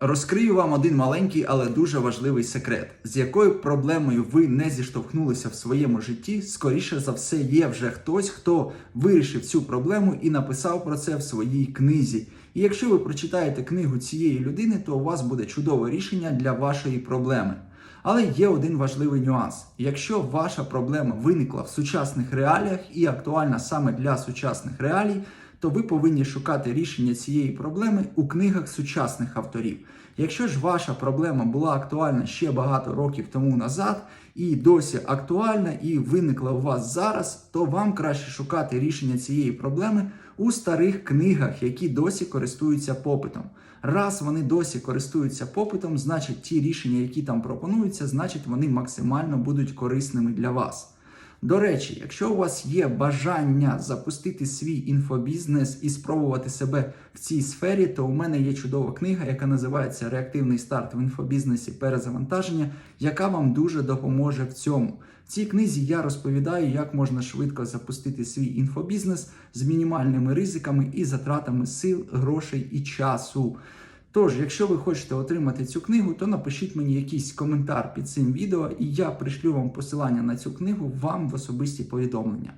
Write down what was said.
Розкрию вам один маленький, але дуже важливий секрет, з якою проблемою ви не зіштовхнулися в своєму житті. Скоріше за все, є вже хтось, хто вирішив цю проблему і написав про це в своїй книзі. І якщо ви прочитаєте книгу цієї людини, то у вас буде чудове рішення для вашої проблеми. Але є один важливий нюанс: якщо ваша проблема виникла в сучасних реаліях і актуальна саме для сучасних реалій, то ви повинні шукати рішення цієї проблеми у книгах сучасних авторів. Якщо ж ваша проблема була актуальна ще багато років тому назад і досі актуальна і виникла у вас зараз, то вам краще шукати рішення цієї проблеми у старих книгах, які досі користуються попитом. Раз вони досі користуються попитом, значить ті рішення, які там пропонуються, значить вони максимально будуть корисними для вас. До речі, якщо у вас є бажання запустити свій інфобізнес і спробувати себе в цій сфері, то у мене є чудова книга, яка називається Реактивний старт в інфобізнесі перезавантаження, яка вам дуже допоможе в цьому. В цій книзі я розповідаю, як можна швидко запустити свій інфобізнес з мінімальними ризиками і затратами сил, грошей і часу. Тож, якщо ви хочете отримати цю книгу, то напишіть мені якийсь коментар під цим відео, і я пришлю вам посилання на цю книгу вам в особисті повідомлення.